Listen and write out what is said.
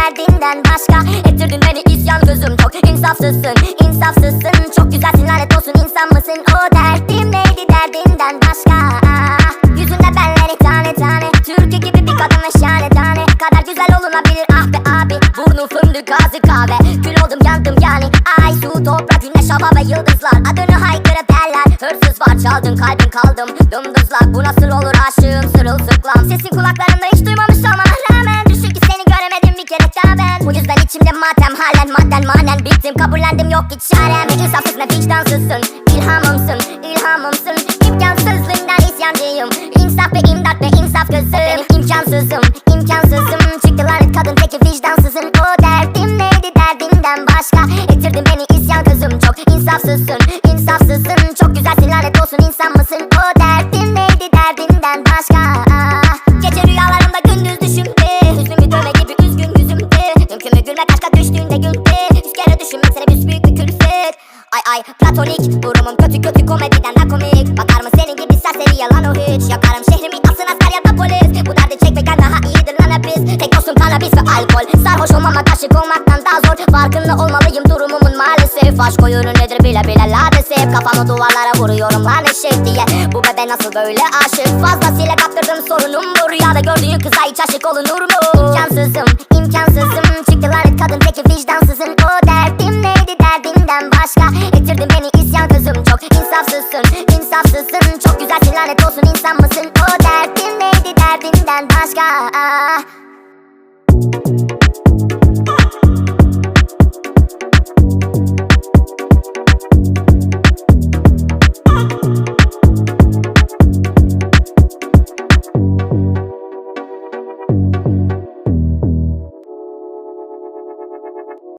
derdinden başka. Ettirdin beni isyan gözüm çok insafsızsın insafsızsın. Çok güzelsin lanet olsun insan mısın? O derdim neydi derdinden başka? Yüzünde belleri tane tane Türkü gibi bir kadın ve şahane tane Kadar güzel olunabilir ah be abi. Burnu fındık ağzı kahve. Kül oldum yandım yani. Ay su toprak güneş hava ve yıldızlar. Adını haykırıp derler. Hırsız var çaldın kalbin kaldım. Dımdızlak bu nasıl olur? Aşığım sırılsıklam. Sesin kulaklarımda hiç duymamış olmana Bittim kabullendim yok hiç. Çarem İnsafsız ne vicdansızsın. İlhamımsın ilhamımsın. İmkansızlığından isyancıyım. İnsaf ve imdat ve insaf gözüm. Benim imkansızım imkansızım. Çıktı lanet kadın peki vicdansızın O derdim neydi derdinden başka? Ettirdin beni isyan kızım çok insafsızsın insafsızsın. Çok güzelsin lanet olsun insan Ay ay platonik Durumum kötü kötü komediden daha komik. Bakar mı senin gibi serseri yalan o hiç? Yakarım şehrimi asın asker ya da polis. Bu derdi çekmekten daha iyidir lan hapis Tek dostum kanabis ve alkol. Sarhoş olmamak aşık olmaktan daha zor. Farkında olmalıyım durumumun maalesef. Aşk oyunu nedir bile bile ladesef. Kafamı duvarlara vuruyorum lan eşek diye. Bu bebe nasıl böyle aşık? Fazlasıyla kaptırdım sorunum bu Rüyada gördüğün kıza hiç aşık olunur mu? İmkansızım imkansızım. Çıktı lanet kadın peki vicdansızın O neydi derdinden başka Ettirdin beni isyan kızım çok insafsızsın insafsızsın. Çok güzelsin lanet olsun. İnsan mısın? O derdim neydi derdinden başka